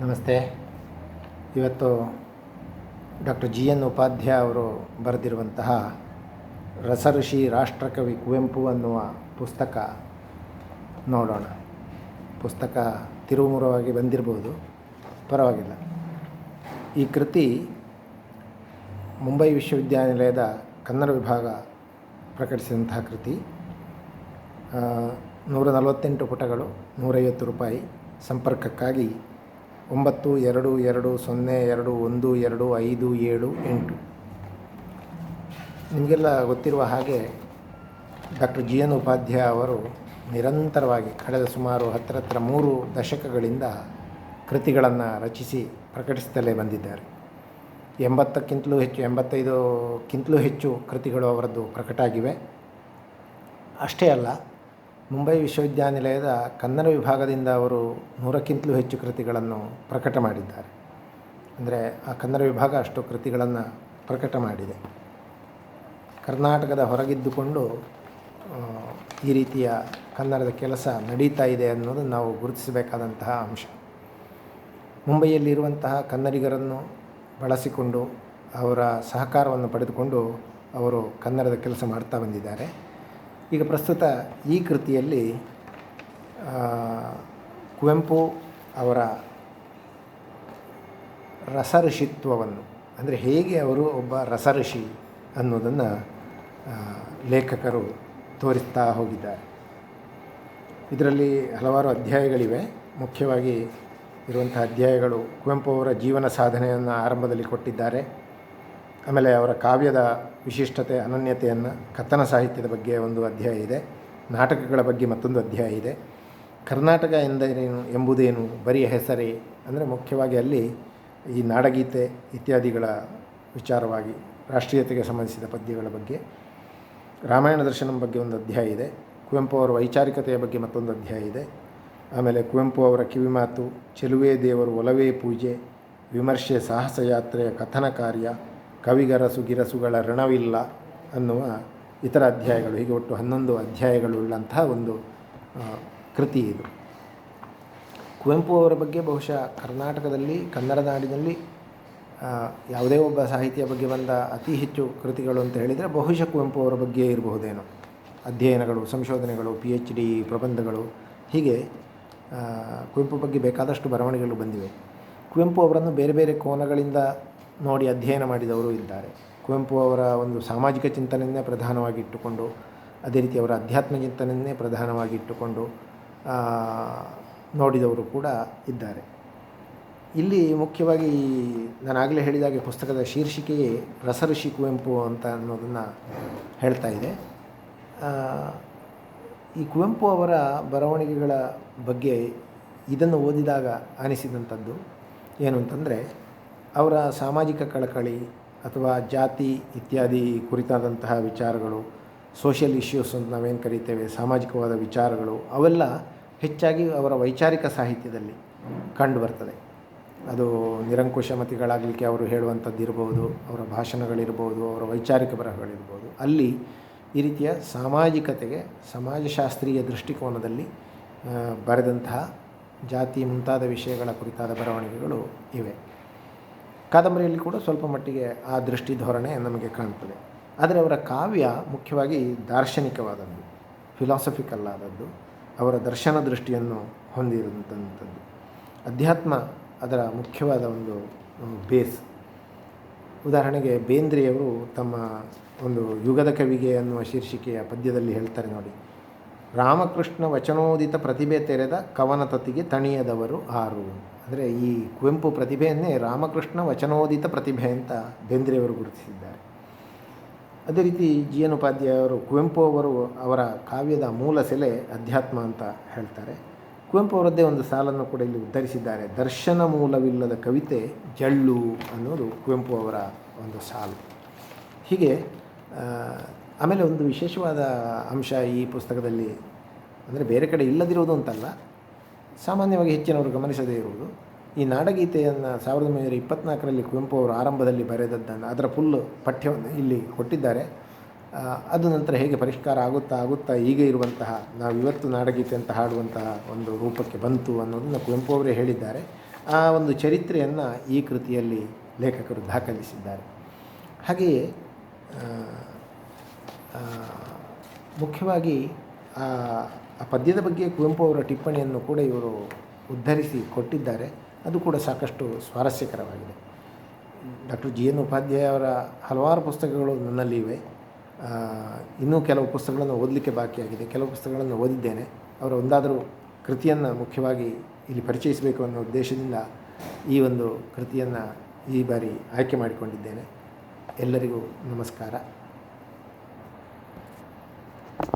ನಮಸ್ತೆ. ಇವತ್ತು doctor G N Upadhyaya ಅವರು ಬರೆದಿರುವಂತಹ ರಸಋಷಿ ರಾಷ್ಟ್ರಕವಿ ಕುವೆಂಪು ಅನ್ನುವ ಪುಸ್ತಕ ನೋಡೋಣ. ಪುಸ್ತಕ ತಿರುಮುರವಾಗಿ ಬಂದಿರ್ಬೋದು. ಪರವಾಗಿಲ್ಲ. ಈ ಕೃತಿ ಮುಂಬೈ ವಿಶ್ವವಿದ್ಯಾನಿಲಯದ ಕನ್ನಡ ವಿಭಾಗ ಪ್ರಕಟಿಸಿದಂತಹ ಕೃತಿ. ನೂರ ನಲವತ್ತೆಂಟು ಪುಟಗಳು, ನೂರೈವತ್ತು ರೂಪಾಯಿ ಸಂಪರ್ಕಕ್ಕಾಗಿ ಒಂಬತ್ತು, ಎರಡು ಎರಡು, ಸೊನ್ನೆ, ಎರಡು, ಒಂದು, ಎರಡು, ಐದು, ಏಳು, ಎಂಟು. ನಿಮಗೆಲ್ಲ ಗೊತ್ತಿರುವ ಹಾಗೆ ಡಾಕ್ಟರ್ ಜಿ ಎನ್ ಉಪಾಧ್ಯಾಯ ಅವರು ನಿರಂತರವಾಗಿ ಕಳೆದ ಸುಮಾರು ಹತ್ತಿರ ಹತ್ತಿರ ಮೂರು ದಶಕಗಳಿಂದ ಕೃತಿಗಳನ್ನು ರಚಿಸಿ ಪ್ರಕಟಿಸುತ್ತಲೇ ಬಂದಿದ್ದಾರೆ. ಎಂಬತ್ತಕ್ಕಿಂತಲೂ ಹೆಚ್ಚು, ಎಂಬತ್ತೈದಕ್ಕಿಂತಲೂ ಹೆಚ್ಚು ಕೃತಿಗಳು ಅವರದ್ದು ಪ್ರಕಟ ಆಗಿವೆ ಅಷ್ಟೇ ಅಲ್ಲ ಮುಂಬೈ ವಿಶ್ವವಿದ್ಯಾನಿಲಯದ ಕನ್ನಡ ವಿಭಾಗದಿಂದ ಅವರು ನೂರಕ್ಕಿಂತಲೂ ಹೆಚ್ಚು ಕೃತಿಗಳನ್ನು ಪ್ರಕಟ ಮಾಡಿದ್ದಾರೆ. ಅಂದರೆ ಆ ಕನ್ನಡ ವಿಭಾಗ ಅಷ್ಟು ಕೃತಿಗಳನ್ನು ಪ್ರಕಟ ಮಾಡಿದೆ. ಕರ್ನಾಟಕದ ಹೊರಗಿದ್ದುಕೊಂಡು ಈ ರೀತಿಯ ಕನ್ನಡದ ಕೆಲಸ ನಡೀತಾ ಇದೆ ಅನ್ನೋದು ನಾವು ಗುರುತಿಸಬೇಕಾದಂತಹ ಅಂಶ. ಮುಂಬೈಯಲ್ಲಿರುವಂತಹ ಕನ್ನಡಿಗರನ್ನು ಬಳಸಿಕೊಂಡು ಅವರ ಸಹಕಾರವನ್ನು ಪಡೆದುಕೊಂಡು ಅವರು ಕನ್ನಡದ ಕೆಲಸ ಮಾಡ್ತಾ ಬಂದಿದ್ದಾರೆ. ಈಗ ಪ್ರಸ್ತುತ ಈ ಕೃತಿಯಲ್ಲಿ ಕುವೆಂಪು ಅವರ ರಸಋಷಿತ್ವವನ್ನು ಅಂದರೆ ಹೇಗೆ ಅವರು ಒಬ್ಬ ರಸಋಷಿ ಅನ್ನೋದನ್ನು ಲೇಖಕರು ತೋರಿಸ್ತಾ ಹೋಗಿದ್ದಾರೆ. ಇದರಲ್ಲಿ ಹಲವಾರು ಅಧ್ಯಾಯಗಳಿವೆ. ಮುಖ್ಯವಾಗಿ ಇರುವಂಥ ಅಧ್ಯಾಯಗಳು ಕುವೆಂಪು ಅವರ ಜೀವನ ಸಾಧನೆಯನ್ನು ಆರಂಭದಲ್ಲಿ ಕೊಟ್ಟಿದ್ದಾರೆ. ಆಮೇಲೆ ಅವರ ಕಾವ್ಯದ ವಿಶಿಷ್ಟತೆ, ಅನನ್ಯತೆಯನ್ನು ಕಥನ ಸಾಹಿತ್ಯದ ಬಗ್ಗೆ ಒಂದು ಅಧ್ಯಾಯ ಇದೆ. ನಾಟಕಗಳ ಬಗ್ಗೆ ಮತ್ತೊಂದು ಅಧ್ಯಾಯ ಇದೆ. ಕರ್ನಾಟಕ ಎಂದರೇನು ಎಂಬುದೇನು, ಬರಿಯ ಹೆಸರೇ? ಅಂದರೆ ಮುಖ್ಯವಾಗಿ ಅಲ್ಲಿ ಈ ನಾಡಗೀತೆ ಇತ್ಯಾದಿಗಳ ವಿಚಾರವಾಗಿ ರಾಷ್ಟ್ರೀಯತೆಗೆ ಸಂಬಂಧಿಸಿದ ಪದ್ಯಗಳ ಬಗ್ಗೆ. ರಾಮಾಯಣ ದರ್ಶನಂ ಬಗ್ಗೆ ಒಂದು ಅಧ್ಯಾಯ ಇದೆ. ಕುವೆಂಪು ಅವರ ವೈಚಾರಿಕತೆಯ ಬಗ್ಗೆ ಮತ್ತೊಂದು ಅಧ್ಯಾಯ ಇದೆ. ಆಮೇಲೆ ಕುವೆಂಪು ಅವರ ಕಿವಿಮಾತು, ಚೆಲುವೆ ದೇವರು ಒಲವೇ ಪೂಜೆ, ವಿಮರ್ಶೆ ಸಾಹಸ ಯಾತ್ರೆಯ ಕಥನ ಕಾರ್ಯ ಕವಿಗರಸು ಗಿರಸುಗಳ ಋಣವಿಲ್ಲ ಅನ್ನುವ ಇತರ ಅಧ್ಯಾಯಗಳು, ಹೀಗೆ ಒಟ್ಟು ಹನ್ನೊಂದು ಅಧ್ಯಾಯಗಳುಳ್ಳಂತಹ ಒಂದು ಕೃತಿ ಇದು. ಕುವೆಂಪು ಅವರ ಬಗ್ಗೆ ಬಹುಶಃ ಕರ್ನಾಟಕದಲ್ಲಿ, ಕನ್ನಡ ನಾಡಿನಲ್ಲಿ ಯಾವುದೇ ಒಬ್ಬ ಸಾಹಿತಿಯ ಬಗ್ಗೆ ಬಂದ ಅತಿ ಹೆಚ್ಚು ಕೃತಿಗಳು ಅಂತ ಹೇಳಿದರೆ ಬಹುಶಃ ಕುವೆಂಪು ಅವರ ಬಗ್ಗೆ ಇರಬಹುದೇನೋ. ಅಧ್ಯಯನಗಳು, ಸಂಶೋಧನೆಗಳು ಪಿ ಎಚ್ ಡಿ ಪ್ರಬಂಧಗಳು, ಹೀಗೆ ಕುವೆಂಪು ಬಗ್ಗೆ ಬೇಕಾದಷ್ಟು ಬರವಣಿಗೆಗಳು ಬಂದಿವೆ. ಕುವೆಂಪು ಅವರನ್ನು ಬೇರೆ ಬೇರೆ ಕೋನಗಳಿಂದ ನೋಡಿ ಅಧ್ಯಯನ ಮಾಡಿದವರು ಇದ್ದಾರೆ. ಕುವೆಂಪು ಅವರ ಒಂದು ಸಾಮಾಜಿಕ ಚಿಂತನೆಯನ್ನೇ ಪ್ರಧಾನವಾಗಿ ಇಟ್ಟುಕೊಂಡು, ಅದೇ ರೀತಿ ಅವರ ಅಧ್ಯಾತ್ಮ ಚಿಂತನೆಯನ್ನೇ ಪ್ರಧಾನವಾಗಿ ಇಟ್ಟುಕೊಂಡು ನೋಡಿದವರು ಕೂಡ ಇದ್ದಾರೆ. ಇಲ್ಲಿ ಮುಖ್ಯವಾಗಿ ನಾನು ಆಗಲೇ ಹೇಳಿದಾಗೆ ಪುಸ್ತಕದ ಶೀರ್ಷಿಕೆಯೇ ರಸಋಷಿ ಕುವೆಂಪು ಅಂತ ಅನ್ನೋದನ್ನು ಹೇಳ್ತಾ ಇದೆ. ಈ ಕುವೆಂಪು ಅವರ ಬರವಣಿಗೆಗಳ ಬಗ್ಗೆ ಇದನ್ನು ಓದಿದಾಗ ಅನಿಸಿದಂಥದ್ದು ಏನು ಅಂತಂದರೆ ಅವರ ಸಾಮಾಜಿಕ ಕಳಕಳಿ ಅಥವಾ ಜಾತಿ ಇತ್ಯಾದಿ ಕುರಿತಾದಂತಹ ವಿಚಾರಗಳು ಸೋಷಿಯಲ್ ಇಶ್ಯೂಸ್ ಅಂತ ನಾವೇನು ಕರಿತೇವೆ, ಸಾಮಾಜಿಕವಾದ ವಿಚಾರಗಳು, ಅವೆಲ್ಲ ಹೆಚ್ಚಾಗಿ ಅವರ ವೈಚಾರಿಕ ಸಾಹಿತ್ಯದಲ್ಲಿ ಕಂಡು ಬರ್ತದೆ. ಅದು ನಿರಂಕುಶಮತಿಗಳಾಗಲಿಕ್ಕೆ ಅವರು ಹೇಳುವಂಥದ್ದು ಇರ್ಬೋದು, ಅವರ ಭಾಷಣಗಳಿರ್ಬೋದು, ಅವರ ವೈಚಾರಿಕ ಬರಹಗಳಿರ್ಬೋದು. ಅಲ್ಲಿ ಈ ರೀತಿಯ ಸಾಮಾಜಿಕತೆಗೆ, ಸಮಾಜಶಾಸ್ತ್ರೀಯ ದೃಷ್ಟಿಕೋನದಲ್ಲಿ ಬರೆದಂತಹ ಜಾತಿ ಮುಂತಾದ ವಿಷಯಗಳ ಕುರಿತಾದ ಬರವಣಿಗೆಗಳು ಇವೆ. ಕಾದಂಬರಿಯಲ್ಲಿ ಕೂಡ ಸ್ವಲ್ಪ ಮಟ್ಟಿಗೆ ಆ ದೃಷ್ಟಿ ಧೋರಣೆ ನಮಗೆ ಕಾಣ್ತದೆ. ಆದರೆ ಅವರ ಕಾವ್ಯ ಮುಖ್ಯವಾಗಿ ದಾರ್ಶನಿಕವಾದದ್ದು ಫಿಲಾಸಫಿಕಲ್ ಆದದ್ದು, ಅವರ ದರ್ಶನ ದೃಷ್ಟಿಯನ್ನು ಹೊಂದಿರುವಂಥದ್ದು ಅಧ್ಯಾತ್ಮ ಅದರ ಮುಖ್ಯವಾದ ಒಂದು ಬೇಸ್. ಉದಾಹರಣೆಗೆ ಬೇಂದ್ರೆಯವರು ತಮ್ಮ ಒಂದು ಯುಗದ ಕವಿಗೆ ಅನ್ನುವ ಶೀರ್ಷಿಕೆಯ ಪದ್ಯದಲ್ಲಿ ಹೇಳ್ತಾರೆ ನೋಡಿ. ರಾಮಕೃಷ್ಣ ವಚನೋದಿತ ಪ್ರತಿಭೆ ತೆರೆದ ಕವನ ತತಿಗೆ ತಣಿಯದವರು ಆರು. ಅಂದರೆ ಈ ಕುವೆಂಪು ಪ್ರತಿಭೆಯನ್ನೇ ರಾಮಕೃಷ್ಣ ವಚನೋದಿತ ಪ್ರತಿಭೆ ಅಂತ ಬೇಂದ್ರೆಯವರು ಗುರುತಿಸಿದ್ದಾರೆ. ಅದೇ ರೀತಿ ಜಿ ಎನ್ ಉಪಾಧ್ಯಾಯ ಅವರು ಕುವೆಂಪು ಅವರು ಅವರ ಕಾವ್ಯದ ಮೂಲ ಸೆಲೆ ಅಧ್ಯಾತ್ಮ ಅಂತ ಹೇಳ್ತಾರೆ. ಕುವೆಂಪು ಅವರದ್ದೇ ಒಂದು ಸಾಲನ್ನು ಕೂಡ ಇಲ್ಲಿ ಉದ್ಧರಿಸಿದ್ದಾರೆ. ದರ್ಶನ ಮೂಲವಿಲ್ಲದ ಕವಿತೆ ಜಳ್ಳು ಅನ್ನೋದು ಕುವೆಂಪು ಅವರ ಒಂದು ಸಾಲು. ಹೀಗೆ ಆಮೇಲೆ ಒಂದು ವಿಶೇಷವಾದ ಅಂಶ ಈ ಪುಸ್ತಕದಲ್ಲಿ, ಅಂದರೆ ಬೇರೆ ಕಡೆ ಇಲ್ಲದಿರುವುದು ಅಂತಲ್ಲ, ಸಾಮಾನ್ಯವಾಗಿ ಹೆಚ್ಚಿನವರು ಗಮನಿಸದೇ ಇರುವುದು. ಈ ನಾಡಗೀತೆಯನ್ನು ಸಾವಿರದ ಒಂಬೈನೂರ ಇಪ್ಪತ್ನಾಲ್ಕರಲ್ಲಿ ಕುವೆಂಪು ಅವರು ಆರಂಭದಲ್ಲಿ ಬರೆದದ್ದನ್ನು, ಅದರ ಫುಲ್ ಪಠ್ಯವನ್ನು ಇಲ್ಲಿ ಕೊಟ್ಟಿದ್ದಾರೆ. ಅದು ನಂತರ ಹೇಗೆ ಪರಿಷ್ಕಾರ ಆಗುತ್ತಾ ಆಗುತ್ತಾ ಈಗ ಇರುವಂತಹ, ನಾವು ಇವತ್ತು ನಾಡಗೀತೆ ಅಂತ ಹಾಡುವಂತಹ ಒಂದು ರೂಪಕ್ಕೆ ಬಂತು ಅನ್ನೋದನ್ನು ಕುವೆಂಪು ಅವರೇ ಹೇಳಿದ್ದಾರೆ. ಆ ಒಂದು ಚರಿತ್ರೆಯನ್ನು ಈ ಕೃತಿಯಲ್ಲಿ ಲೇಖಕರು ದಾಖಲಿಸಿದ್ದಾರೆ. ಹಾಗೆಯೇ ಮುಖ್ಯವಾಗಿ ಆ ಪದ್ಯದ ಬಗ್ಗೆ ಕುವೆಂಪು ಅವರ ಟಿಪ್ಪಣಿಯನ್ನು ಕೂಡ ಇವರು ಉದ್ಧರಿಸಿ ಕೊಟ್ಟಿದ್ದಾರೆ. ಅದು ಕೂಡ ಸಾಕಷ್ಟು ಸ್ವಾರಸ್ಯಕರವಾಗಿದೆ. ಡಾಕ್ಟರ್ ಜಿ ಎನ್ ಉಪಾಧ್ಯಾಯ ಅವರ ಹಲವಾರು ಪುಸ್ತಕಗಳು ನನ್ನಲ್ಲಿ ಇವೆ ಇನ್ನೂ ಕೆಲವು ಪುಸ್ತಕಗಳನ್ನು ಓದಲಿಕ್ಕೆ ಬಾಕಿಯಾಗಿದೆ. ಕೆಲವು ಪುಸ್ತಕಗಳನ್ನು ಓದಿದ್ದೇನೆ. ಅವರ ಒಂದಾದರೂ ಕೃತಿಯನ್ನು ಮುಖ್ಯವಾಗಿ ಇಲ್ಲಿ ಪರಿಚಯಿಸಬೇಕು ಅನ್ನೋ ಉದ್ದೇಶದಿಂದ ಈ ಒಂದು ಕೃತಿಯನ್ನು ಈ ಬಾರಿ ಆಯ್ಕೆ ಮಾಡಿಕೊಂಡಿದ್ದೇನೆ. ಎಲ್ಲರಿಗೂ ನಮಸ್ಕಾರ.